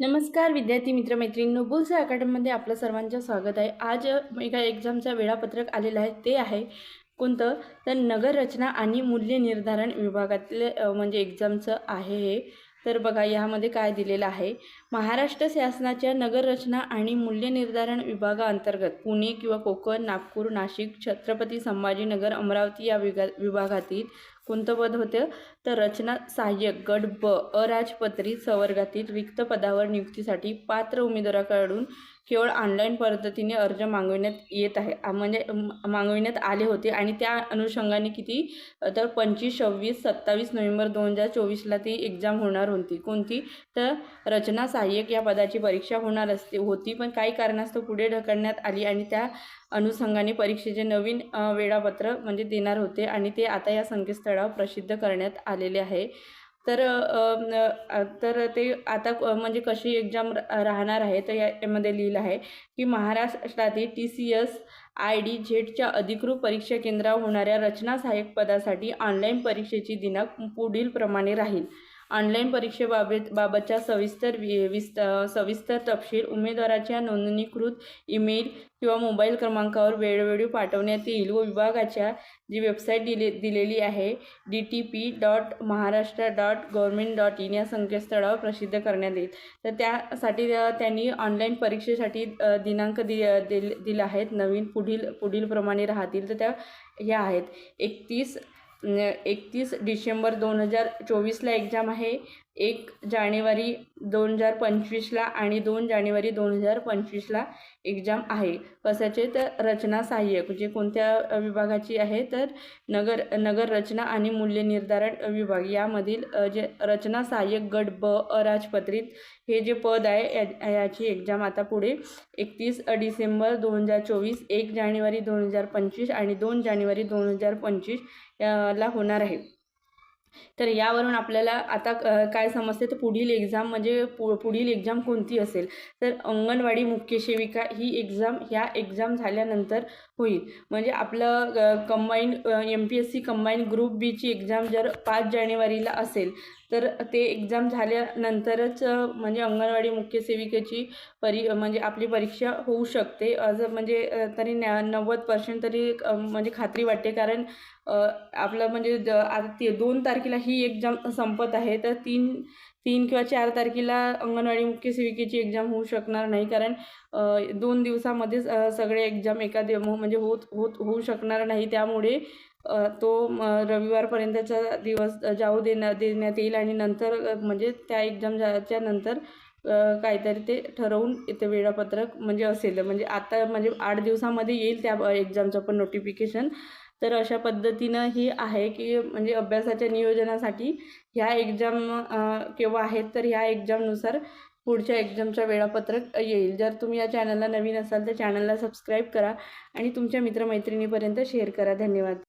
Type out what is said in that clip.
नमस्कार विद्यार्थी मित्र मैत्रिणींनो बुल्स अकॅडमीमध्ये आपलं सर्वांचं स्वागत आहे. आज एका एक्झामचं वेळापत्रक आलेलं आहे. ते आहे कोणतं? तर नगररचना आणि मूल्य निर्धारण विभागातले म्हणजे एक्झामचं आहे हे. तर बघा यामध्ये काय दिलेलं आहे? महाराष्ट्र शासनाच्या नगररचना आणि मूल्य निर्धारण विभागाअंतर्गत पुणे किंवा कोकण नागपूर नाशिक छत्रपती संभाजीनगर अमरावती या विगा विभागातील कोणतं पद होतं. तर रचना सहाय्यक गट ब अराजपत्रित संवर्गातील रिक्त पदावर नियुक्तीसाठी पात्र उमेदवाराकडून केवळ ऑनलाईन पद्धतीने अर्ज मागविण्यात येत आहे. म्हणजे मागविण्यात आले होते आणि त्या अनुषंगाने किती? तर पंचवीस सव्वीस सत्तावीस नोव्हेंबर दोन हजार चोवीसला ती एक्झाम होणार होती. कोणती? तर रचना सहाय्यक या पदाची परीक्षा होणार असते. होती पण काही कारणास्तव पुढे ढकलण्यात आली आणि त्या अनुषंगाने परीक्षेचे नवीन वेळापत्र वेळापत्रक म्हणजे देणार होते आणि ते आता या संकेतस्थळावर प्रसिद्ध करण्यात आलेले आहे. तर तर ते आता म्हणजे कशी एक्झाम राहणार आहे तर यामध्ये लिहिलं आहे की महाराष्ट्रातील T C S I D झेडच्या अधिकृत परीक्षा केंद्रावर होणाऱ्या रचना सहाय्यक पदासाठी ऑनलाईन परीक्षेची दिनांक पुढील प्रमाणे राहील. ऑनलाईन परीक्षेबाबत बाबतच्या सविस्तर वि विस्त सविस्तर तपशील उमेदवाराच्या नोंदणीकृत ईमेल किंवा मोबाईल क्रमांकावर वेळोवेळी पाठवण्यात येईल व विभागाच्या जी वेबसाईट दिले दिलेली आहे D T P dot Maharashtra dot government dot in या संकेतस्थळावर प्रसिद्ध करण्यात येईल. तर त्यासाठी त्यांनी ऑनलाईन परीक्षेसाठी दिनांक दि दिल दिला आहेत. नवीन पुढील पुढीलप्रमाणे राहतील. तर त्या ह्या आहेत. एकतीस एकतीस डिसेंबर दोन हजार चोवीसला एक्झाम आहे. एक जानेवारी दोन हजार पंचवीसला आणि दोन जानेवारी दोन हजार पंचवीसला एक्झाम आहे. कशाचे? तर रचना सहाय्यक म्हणजे कोणत्या विभागाची आहे? तर नगर नगर रचना आणि मूल्य निर्धारण विभाग. यामधील जे रचना सहाय्यक गट ब अराजपत्रित हे जे पद आहे या याची एक्झाम आता पुढे एकतीस डिसेंबर दोन हजार चोवीस एक जानेवारी दोन हजार पंचवीस आणि दोन जानेवारी दोन हजार पंचवीस ला होणार आहे. तर यावरून आपल्याला आता काय समजते? तर पुढील एक्झाम म्हणजे पु पुढील एक्झाम कोणती असेल? तर अंगणवाडी मुख्य सेविका ही एक्झाम ह्या एक्झाम झाल्यानंतर होईल. म्हणजे आपलं combine M P S C combine group बीची एक्झाम जर पाच जानेवारीला असेल तर ते एक्झाम झाल्यानंतरच म्हणजे अंगणवाडी मुख्य सेविकेची परी म्हणजे आपली परीक्षा होऊ शकते. असं म्हणजे तरी न नव्वद पर्सेंट तरी म्हणजे खात्री वाटते. कारण आपलं म्हणजे ज आता ते दोन तारखेला ही एक्झाम संपत आहे. तर तीन तीन किंवा चार तारखेला अंगणवाडी मुख्य सेविकेची एक्झाम होऊ शकणार नाही. कारण दोन दिवसामध्येच सगळे एक्झाम एका दिव म्हणजे होत होत होऊ शकणार नाही. त्यामुळे तो रविवारपर्यंतचा दिवस जाऊ देण्या देण्यात येईल आणि नंतर म्हणजे त्या एक्झाम नंतर काहीतरी ते ठरवून इथे वेळापत्रक म्हणजे असेल. म्हणजे आता म्हणजे आठ दिवसामध्ये येईल त्या एक्झामचं पण नोटिफिकेशन तर अशा पद्धतीनं ही आहे की म्हणजे अभ्यासाच्या नियोजनासाठी ह्या एक्झाम केव्हा आहेत तर ह्या एक्झामनुसार पुढच्या एक्झामचं वेळापत्रक येईल. जर तुम्ही या चॅनलला नवीन असाल तर चॅनलला सबस्क्राईब करा आणि तुमच्या मित्रमैत्रिणीपर्यंत शेअर करा. धन्यवाद.